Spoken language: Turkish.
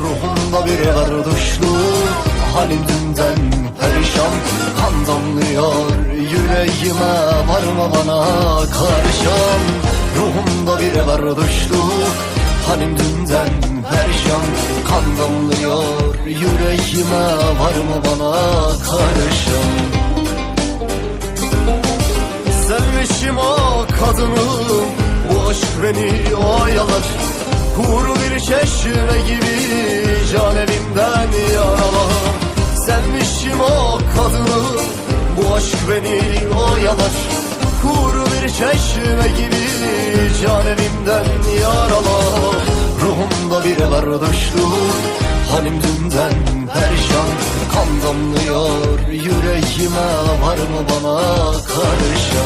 ruhumda bir varduşluk Halim dünden perişan. Kan damlıyor yüreğime Varma bana karışan. Ruhumda bir varduşluk Halim dünden perişan. Kan damlıyor yüreğime Varma bana karışan. Sevmişim o kadını Bu aşk beni oyalar bir çeşme gibi Can evimden yaralar Sevmişim o kadını Bu aşk beni oyalar Huru bir çeşme gibi Can evimden yaralar Ruhumda bir vardışlık Halim dünden perişan. Kan damlıyor yüreğime Var mı bana karışan